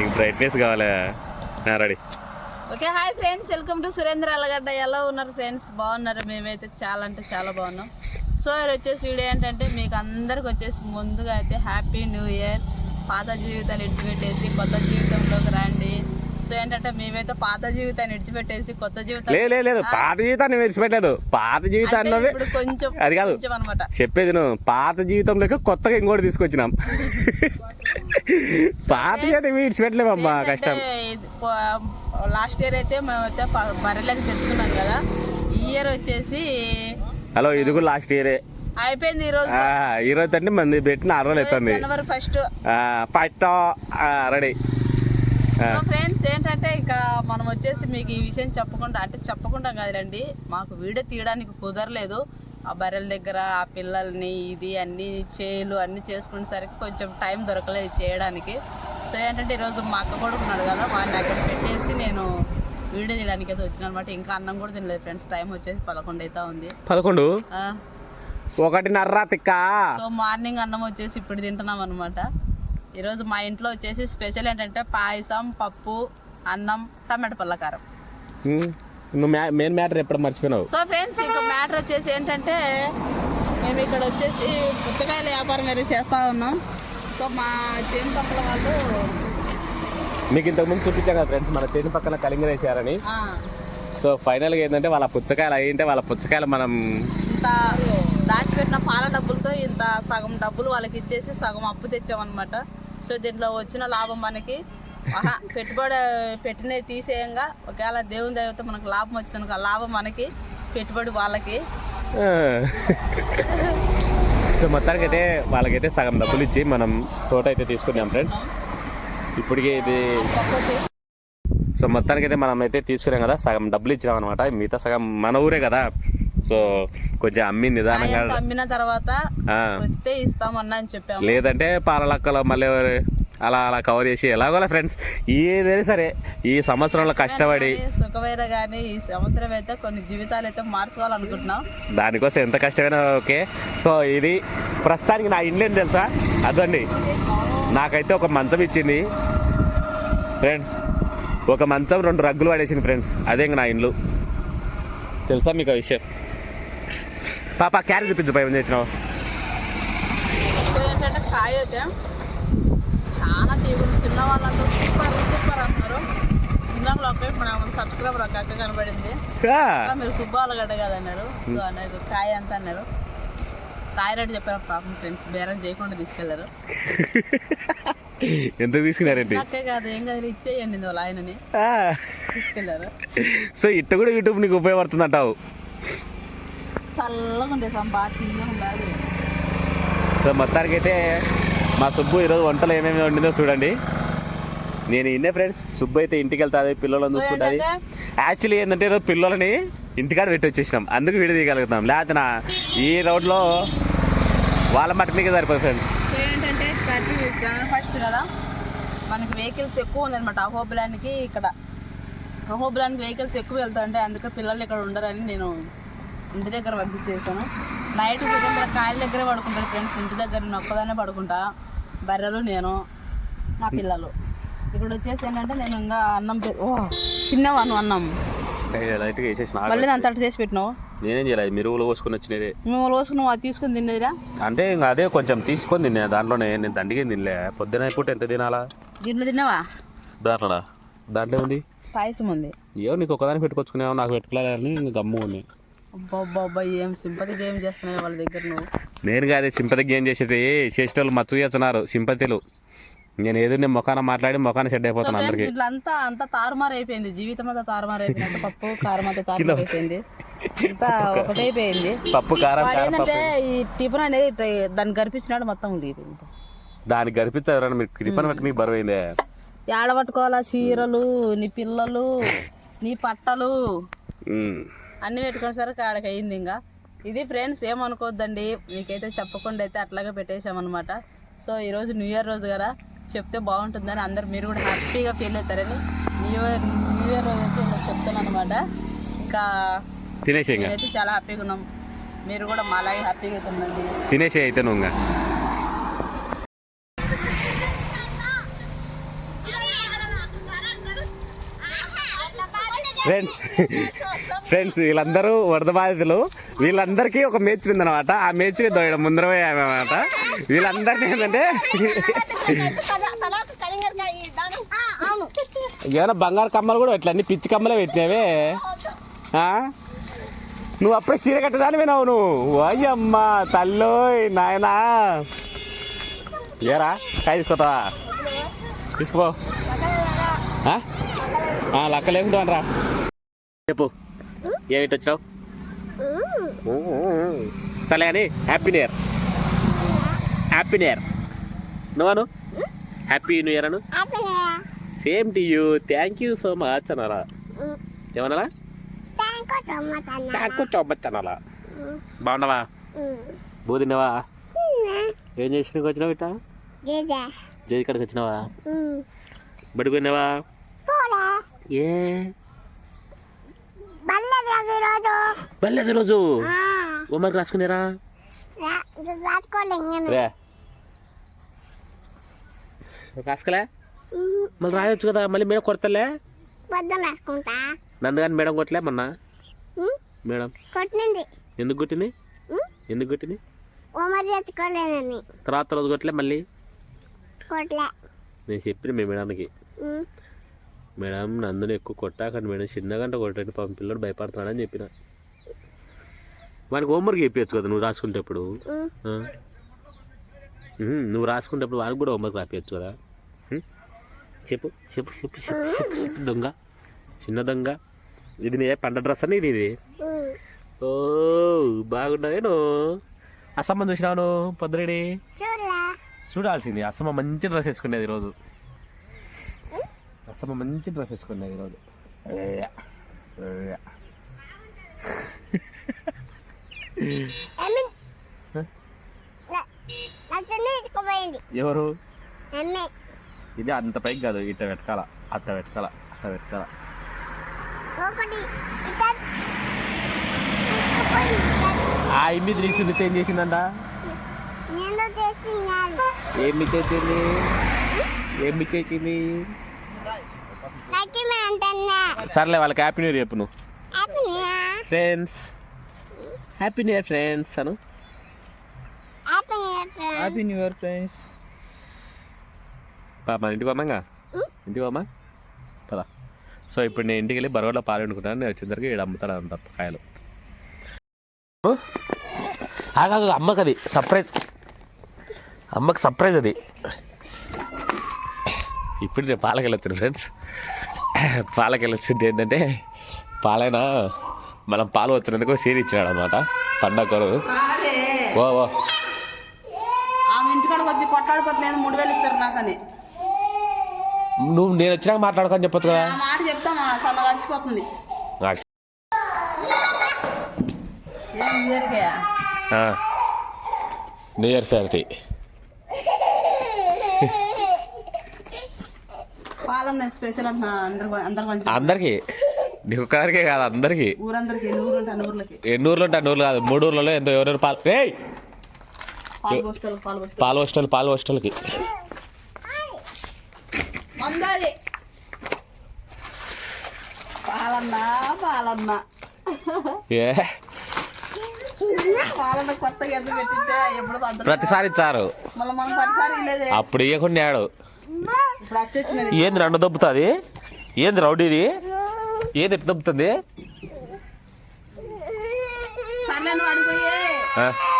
నీకు బ్రైట్నెస్ కావాలా. Ready. Okay hi friends. Welcome to Surendra Alagadda. ఎలా ఉన్నారు ఫ్రెండ్స్? బాగున్నారు? మేమైతే చాలా అంటే చాలా బాగున్నాం. సో ఇది వచ్చేసి వీడియో ఏంటంటే మీకు అందరికి వచ్చేసి ముందుగా అయితే హ్యాపీ న్యూ ఇయర్ పాత జీవితాన్ని విడిచిపెట్టేసి కొత్త జీవితంలోకి రండి. సో ఏంటంటే మేమైతే పాత జీవితాన్ని విడిచిపెట్టేసి కొత్త జీవితం లేదు పాత జీవితాన్ని విడిచిపెట్టలేదు. పాత జీవితాన్ని కొంచెం అది కాదు. చెప్పేది నువ్వు. పాత జీవితంలోకి కొత్తగా ఇంకోటి తీసుకొచ్చినాం. పాత జీవితం విడిచిపెట్టలేమమ్మా కష్టం. లాస్ట్ ఇయర్ అయితే మేమైతే ప- బర్రెలకి తెచ్చుకున్నాం కదా ఈ ఇయర్ వచ్చేసి హలో ఇది కూడా లాస్ట్ ఇయరే. అయిపోయింది ఈ రోజు. ఈరోజు అంటే మంది పెట్టిన ఆరు రోజులు ఎత్తుంది జనవరి ఫస్ట్. పట్ట రెడీ. ఫ్రెండ్స్ ఏంటంటే ఇక మనం వచ్చేసి మీకు ఈ విషయం చెప్పకుండా అంటే చెప్పకుండా కాదులండి మాకు వీడియో తీయడానికి కుదరలేదు. ఆ బర్రెల దగ్గర ఆ పిల్లల్ని ఇది అన్ని చేలు అన్ని చేసుకునేసరికి కొంచెం టైం దొరకలేదు చేయడానికి. సో ఏంటంటే ఈరోజు మా అక్క కూడా ఉన్నాడు కదా వాడిని అక్కడ పెట్టేసి నేను వీడియో తీయడానికి అయితే వచ్చిన అనమాట. ఇంకా అన్నం కూడా తినలేదు ఫ్రెండ్స్ టైం వచ్చేసి పదకొండు అయితే ఉంది. పదకొండు? ఒకటిన్నర తిక్క. సో మార్నింగ్ అన్నం వచ్చేసి ఇప్పుడు తింటున్నాం అనమాట. ఈరోజు మా ఇంట్లో వచ్చేసి స్పెషల్ ఏంటంటే పాయసం పప్పు అన్నం టమాటో పల్లకారం నువ్వు మెయిన్ మ్యాటర్ ఎప్పుడు మర్చిపోయినావు? సో ఫ్రెండ్స్ ఇక మ్యాటర్ వచ్చేసి ఏంటంటే మేము ఇక్కడ వచ్చేసి పుచ్చకాయల వ్యాపారం అయితే చేస్తూ ఉన్నాం. సో మా చేను పక్కల వాళ్ళు మీకు ఇంతకుముందు చూపించాం కదా ఫ్రెండ్స్ మన చేతి పక్కన కలింగర వేసారని సో ఫైనల్గా ఏంటంటే వాళ్ళ పుచ్చకాయలు అయ్యింటే వాళ్ళ పుచ్చకాయలు మనం ఇంత దాచిపెట్టిన పాల డబ్బులతో ఇంత సగం డబ్బులు వాళ్ళకి ఇచ్చేసి సగం అప్పు తెచ్చామన్నమాట. సో దీంట్లో వచ్చిన లాభం మనకి. పెట్టుబడి పెట్టినవి తీసేయంగా. ఒకవేళ దేవుని దయతో మనకు లాభం వచ్చింది ఆ లాభం మనకి పెట్టుబడి వాళ్ళకి. సో మొత్తానికి అయితే వాళ్ళకైతే సగం డబ్బులు ఇచ్చి మనం తోట అయితే తీసుకున్నాం ఫ్రెండ్స్. ఇప్పటికే ఇది సో మొత్తానికి అయితే మనం అయితే తీసుకున్నాం కదా సగం డబ్బులు ఇచ్చినాం అనమాట మిగతా సగం మన ఊరే కదా. సో కొంచెం అమ్మి నిదానంగా అమ్మిన తర్వాత వస్తే ఇస్తామన్నా అని చెప్పాము. లేదంటే పాలలక్కలో మళ్ళీ అలా అలా కవర్ చేసి ఎలాగోలా ఫ్రెండ్స్ ఏదైనా సరే ఈ సంవత్సరంలో కష్టపడి సుఖమైన కానీ ఈ సంవత్సరం అయితే కొన్ని జీవితాలు అయితే మార్చుకోవాలనుకుంటున్నాం. దానికోసం ఎంత కష్టమైనా ఓకే. సో ఇది ప్రస్తుతానికి నా ఇండ్లు ఏం తెలుసా? అదండి నాకైతే ఒక మంచం ఇచ్చింది. ఫ్రెండ్స్ ఒక మంచం రెండు రగ్గులు పడేసింది ఫ్రెండ్స్ అదే ఇంక నా ఇండ్లు తెలుసా మీకు ఆ విషయం? పాప క్యారెట్ చూపించు పై కాయ అయితే చాలా తీగులు తిన్న వాళ్ళంతా సూపర్ సూపర్ అంటున్నారు. ఇందాక ఒక మన సబ్స్క్రైబర్ ఒక అక్క కనబడింది. మీరు సుబ్బాలగడ్డ కదా అన్నారు సో అన్నారు కాయ ఎంత అన్నారు. కాయ రేటు చెప్పారు పాపం ఫ్రెండ్స్ బేరం చేయకుండా తీసుకెళ్ళారు. ఎంత తీసుకున్నారేంటి అక్కే కాదు ఏం కాదు ఇచ్చేయండి వాళ్ళ ఆయనని. తీసుకెళ్ళారు. సో ఇట్ట కూడా యూట్యూబ్ నీకు ఉపయోగపడుతుంది అంటావు చల్లగా ఉండే సంబా తీయగా ఉండాలి. సో మొత్తానికి అయితే మా సుబ్బు ఈరోజు వంటలు ఏమేమి వండిందో చూడండి. నేను ఇన్నే ఫ్రెండ్స్ సుబ్బు అయితే ఇంటికి వెళ్తాది పిల్లలను చూసుకుంటుంది. యాక్చువల్లీ ఏంటంటే? ఈరోజు పిల్లలని ఇంటికాడ పెట్టి వచ్చేసినాం. అందుకు వీడియో తీయగలుగుతాం లేకపోతే నా ఈ రోడ్లో వాళ్ళ మట్టనికే సరిపోతుంది ఫ్రెండ్స్. ఏంటంటే ఫస్ట్ కదా మనకి వెహికల్స్ ఎక్కువ ఉందన్నమాట. అహోబిలానికి ఇక్కడ. అహోబిలానికి వెహికల్స్ ఎక్కువ వెళ్తాయంటే అందుకే పిల్లలు ఇక్కడ ఉండరని నేను ఇంటి దగ్గర పంపించేసాను నైట్ సురేంద్ర కాయల దగ్గరే పడుకుంటారు ఫ్రెండ్స్ ఇంటి దగ్గర నేను ఒక్కదానే పడుకుంటా. బర్రెలు నేను నా పిల్లలు. ఇక్కడ వచ్చేసి ఏంటంటే నేను ఇంకా అన్నం ఓ తిన్నావాను అన్నం? లైట్గా వేసేసిన మళ్ళీ దాని తట్టు చేసి పెట్టినావు? నేనేం చేయలేదు మీరు వచ్చినది. అది తీసుకుని అంటే ఇంకా అదే కొంచెం తీసుకొని తిన్నా. దాంట్లోనే నేను దండిగా తినలే. పొద్దున పూట ఎంత తినాలా? దీంట్లో తిన్నావా? దాంట్లోనా? దాంట్లో ఉంది పాయసం ఉంది. ఏమో నీకు ఒకదాన్ని పెట్టుకొచ్చుకునేవా? నాకు పెట్టుకోలేదని గమ్ము ఉన్నాయి అబ్బా ఏం సింపతి గేమ్ చేస్తున్నాయి వాళ్ళ దగ్గర నువ్వు? నేను కాదే సింపతి గేమ్ చేసేది. చేసేటోళ్ళు మచ్చు చేస్తున్నారు సింపతిలు. నేను ఏదో నేను మొఖాన మాట్లాడి మొఖాన సెట్ అయిపోతాను అందరికి. ఇట్లా అంతా అంతా తారుమారు అయిపోయింది. జీవితం అంతా తారుమారు అయిపోయింది. పప్పు కారం అంతా తారుమారు అయిపోయింది. అంతా ఒకటైపోయింది పప్పు కారం ఏంటంటే ఈ టిఫిన్ అనేది దాన్ని గరిపించినాడు మొత్తం ఉండిపోయింది దానికి గడిపించారు ఎవరైనా మీకు టిఫిన్ పెట్టి మీకు బరువు అయిందే ఏడ పట్టుకోవాలా చీరలు నీ పిల్లలు నీ పట్టలు. అన్ని పెట్టుకునేసరికి ఆడకి అయింది ఇంకా. ఇది ఫ్రెండ్స్ ఏమనుకోవద్దండి మీకైతే చెప్పకుండా అయితే అట్లాగే పెట్టేశామన్నమాట. సో ఈరోజు న్యూ ఇయర్ రోజు కదా? చెప్తే బాగుంటుందని అందరు మీరు కూడా హ్యాపీగా ఫీల్ అవుతారని న్యూ ఇయర్ న్యూ ఇయర్ రోజు అయితే ఇలా చెప్తాను అనమాట ఇంకా తినేసే మేమైతే చాలా హ్యాపీగా ఉన్నాం. మీరు కూడా మాలాగే హ్యాపీగా అయితే ఉండండి. తినేసే అయితే నువ్వు ఇంకా ఫ్రెండ్స్ ఫ్రెండ్స్ వీళ్ళందరూ వరద బాధితులు. వీళ్ళందరికీ ఒక మేచ్ ఉందన్నమాట. ఆ మేచ్రి దోయడం ముందర అనమాట వీళ్ళందరినీ ఏంటంటే ఏమైనా బంగారు కమ్మలు కూడా ఇట్లా అన్ని పిచ్చి కమ్మలే పెట్టినావే. నువ్వు అప్పుడే చీర కట్టదాని వినావు నువ్వు. అయ్యమ్మ తల్లోయ్ నాయనా. ఏరా కాయ తీసుకోతావా తీసుకో లక్క లేకుండా రా చెప్పు. ఏమిటి వచ్చావు? సరే అని happy new year happy new year నువ్వను happy new year Anu. Same to you thank you so much అనాలా ఏమనాలా థ్యాంక్ యూ సో మచ్ అనాలా బాగున్నావా? బూ తిన్నావా ఏం చేసినావు వచ్చినావు ఇట్టా? జై కాడికి వచ్చినావా? బడికి పోయినావా? ఏ? రోజు. బయలుదేరి రోజు? హోంవర్క్ రాసుకునేరా? రాసుకలే? మళ్ళీ రాయొచ్చు కదా మళ్ళీ మేడం కొడతలే? నన్ను కానీ మేడం కొట్టలే మొన్న? మేడం? కొట్టింది. ఎందుకు కొట్టింది? ఎందుకు కొట్టింది? తర్వాత రోజు కొట్టలే మళ్ళీ? కొట్లే. నేను చెప్పిన మీ మేడానికి మేడం నందుని ఎక్కువ కొట్టాకండి మేడం చిన్నగంట కొట్టండి పాపం పిల్లడు భయపడుతున్నాడని చెప్పిన. వానికి హోంవర్క్ చెప్పచ్చు కదా నువ్వు? ఉహుం, నువ్వు రాసుకుంటేప్పుడు వానికి కూడా హోంవర్క్ రాపించచ్చు కదా? చెప్పు చెప్పు చెప్పు చెప్పు చెప్పు దొంగ. చిన్న దొంగ. ఇది నీ పంట డ్రెస్ అని ఇది. ఓ బాగున్నావే నువ్వు. అసమ్మ చూసినావు నువ్వు పొద్దురెడి చూడలే. చూడాల్సింది అసమ్మ మంచి డ్రెస్ వేసుకునేది ఈరోజు. అసమ్మ మంచి డ్రెస్ వేసుకునేది ఈరోజు. ఎవరు? ఇది అంత పైకి కాదు ఇట్ట వెతకాల అట్ట వెతకాల అట్ట వెతకాల. ఆ ఇమ్మి మిత ఏం చేసిందంట? ఏమి తెచ్చింది ఏమి అంటన్నా సర్లే వాళ్ళకి హ్యాపీ న్యూ ఇయర్ చెప్పు నువ్వు. Happy friends happy new year friends అను. Happy happy new year friends పా మన ఇంటికి పోమాగా? ఇంటికి పోమా? పదా. సో ఇప్పుడు నేను ఇంటికి వెళ్ళి బరగలో పాలు వండుకుంటాను. నేను వచ్చేసరికి ఇక్కడ అమ్ముతాడు అంత కాయలు. ఆగాదు అమ్మకి అది సర్ప్రైజ్ అమ్మకి సర్ప్రైజ్ అది. ఇప్పుడు నేను పాలకి వెళ్ళొచ్చాను ఫ్రెండ్స్ పాలకి వెళ్ళొచ్చింది ఏంటంటే పాలైన మనం పాలు వచ్చినందుకు సీరి ఇచ్చినాడు అనమాట పండగ ఓ ఓ. నువ్వు నేను వచ్చినాక మాట్లాడుకొని చెప్పొచ్చు కదా. మాట చెప్తామా? సన్న గడిచిపోతుంది న్యూ ఇయర్ పార్టీ స్పెషల్ అందరికి నీకు ఒక్కరికే కాదు అందరికి ఊరందరికి ఎన్ని ఊరు ఉంటే అన్ని ఊర్లకి ఎన్ని ఊర్లు ఉంటాయి అన్ని ఊర్లు కాదు మూడు ఊర్లలో ఎంతో ఎవరెవరు పాలు ఏయ్! పాలు హాస్టల్ పాలు హాస్టల్కి పాలన్న పాలన్న ఏ? ప్రతిసారి ఇచ్చారు. అప్పుడు ఇవ్వకుండా ఆడు ఏంది నన్ను దొబ్బుతుంది? ఏంది రౌడీది? ఏది ఎట్లా దొబ్బుతుంది?